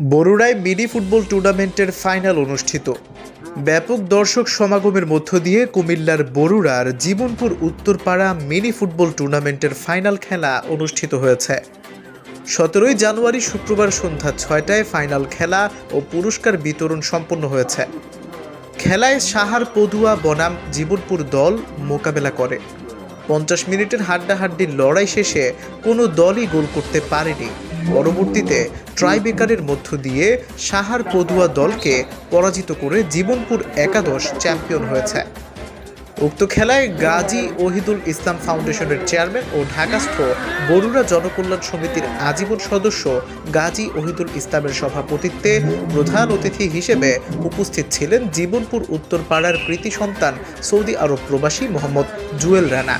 বরুড়ায় mini football টুর্নামেন্টের final অনুষ্ঠিত। ব্যাপক দর্শক সমাগমের মধ্য দিয়ে কুমিল্লার বরুড়ার জীবনপুর উত্তরপাড়া মিনি ফুটবল টুর্নামেন্টের ফাইনাল খেলা অনুষ্ঠিত হয়েছে। সতেরোই জানুয়ারি শুক্রবার সন্ধ্যা ছয়টায় ফাইনাল খেলা ও পুরস্কার বিতরণ সম্পন্ন হয়েছে। খেলায় সাহার পদুয়া বনাম জীবনপুর দল মোকাবেলা করে। পঞ্চাশ মিনিটের হাড্ডাহাড্ডির লড়াই শেষে কোনো দলই গোল করতে পারেনি পরবর্তীতে ট্রাইবেকারের মধ্য দিয়ে সাহার পদুয়া দলকে পরাজিত করে জীবনপুর একাদশ চ্যাম্পিয়ন হয়েছে। উক্ত খেলায় গাজী ওহিদুল ইসলাম ফাউন্ডেশনের চেয়ারম্যান ও ঢাকাস্থ বরুড়া জনকল্যাণ সমিতির আজীবন সদস্য গাজী ওহিদুল ইসলামের সভাপতিত্বে প্রধান অতিথি হিসেবে উপস্থিত ছিলেন জীবনপুর উত্তরপাড়ার কৃতি সন্তান সৌদি আরব প্রবাসী মোহাম্মদ জুয়েল রানা।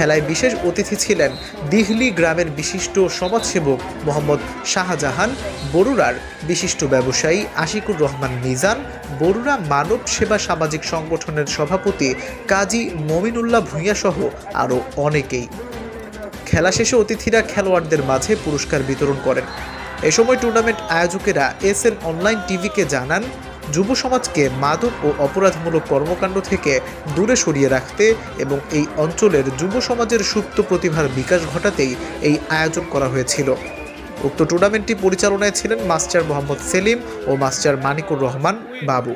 খেলায় বিশেষ অতিথি ছিলেন দিহলি গ্রামের বিশিষ্ট সমাজসেবক মোহাম্মদ শাহজাহান, বরুড়ার বিশিষ্ট ব্যবসায়ী আশিকুর রহমান মিজান, বরুড়া মানব সেবা সামাজিক সংগঠনের সভাপতি কাজী মমিনুল্লাহ ভূঁইয়া সহ আরও অনেকেই। খেলা শেষে অতিথিরা খেলোয়াড়দের মাঝে পুরস্কার বিতরণ করেন। এ সময় টুর্নামেন্ট আয়োজকেরা এস এন অনলাইন টিভিকে জানান যুব সমাজকে মাদক ও অপরাধমূলক কর্মকাণ্ড থেকে দূরে সরিয়ে রাখতে এবং এই অঞ্চলের যুব সমাজের সুপ্ত প্রতিভার বিকাশ ঘটাতেই এই আয়োজন করা হয়েছিল। উক্ত টুর্নামেন্টটি পরিচালনায় ছিলেন মাস্টার মোহাম্মদ সেলিম ও মাস্টার মানিকুর রহমান বাবু।